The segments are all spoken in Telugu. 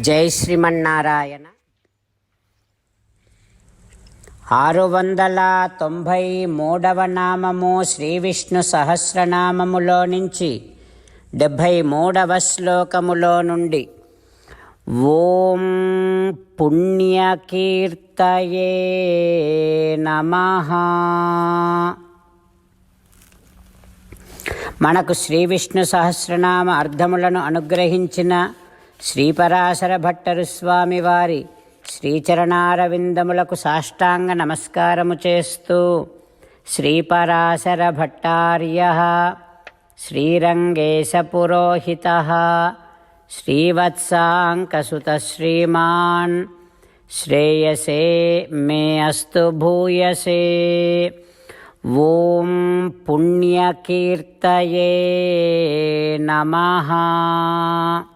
జై శ్రీమన్నారాయణ. ఆరు వందల తొంభై మూడవ నామము శ్రీ విష్ణు సహస్రనామములో నుంచి డెబ్భై మూడవ శ్లోకములో నుండి ఓం పుణ్యకీర్తయే నమ. మనకు శ్రీ విష్ణు సహస్రనామ అర్థములను అనుగ్రహించిన శ్రీపరాశర భట్టరు స్వామివారి శ్రీచరణారవిందములకు సాష్టాంగ నమస్కారము చేస్తూ శ్రీపరాశర భట్టార్య శ్రీరంగేశ పురోహిత శ్రీవత్సాంకసుత శ్రీమాన్ శ్రేయసే మే అస్తు భూయసే. ఓం పుణ్యకీర్తయే నమః.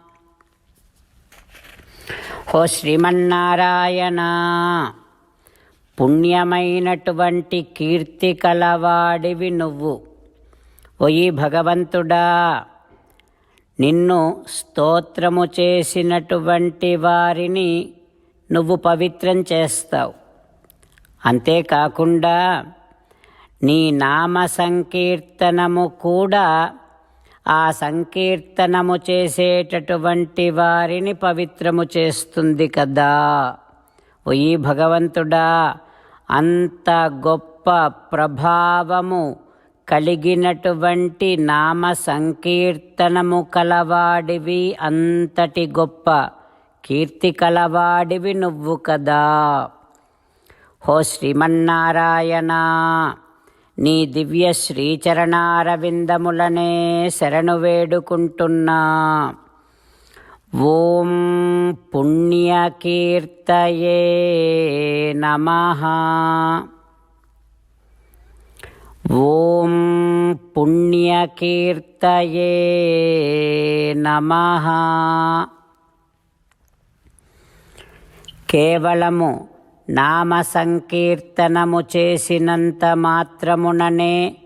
ఓ శ్రీమన్నారాయణ. పుణ్యమైనటువంటి కీర్తి కలవాడివి నువ్వు. ఓయి భగవంతుడా నిన్ను స్తోత్రము చేసినటువంటి వారిని నువ్వు పవిత్రం చేస్తావు. అంతేకాకుండా నీ నామ సంకీర్తనము కూడా ఆ సంకీర్తనము చేసేటటువంటి వారిని పవిత్రము చేస్తుంది కదా. ఈ భగవంతుడా అంత గొప్ప ప్రభావము కలిగినటువంటి నామ సంకీర్తనము కలవాడివి అంతటి గొప్ప కీర్తి కలవాడివి నువ్వు కదా. హో శ్రీమన్నారాయణ. నీ దివ్య శ్రీచరణారవిందములనే శరణు వేడుకుంటున్నా. ఓం పుణ్యకీర్తయే నమః. ఓం పుణ్యకీర్తయే నమః. కేవలము నామ సంకీర్తనము చేసినంత మాత్రముననే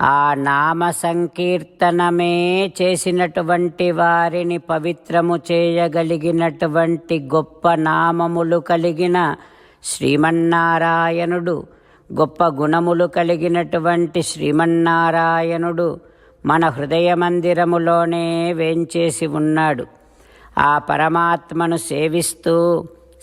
ఆ నామ సంకీర్తనమే చేసినటువంటి వారిని పవిత్రము చేయగలిగినటువంటి గొప్ప నామములు కలిగిన శ్రీమన్నారాయణుడు గొప్ప గుణములు కలిగినటువంటి శ్రీమన్నారాయణుడు మన హృదయ మందిరములోనే వేంచేసి ఉన్నాడు. ఆ పరమాత్మను సేవిస్తూ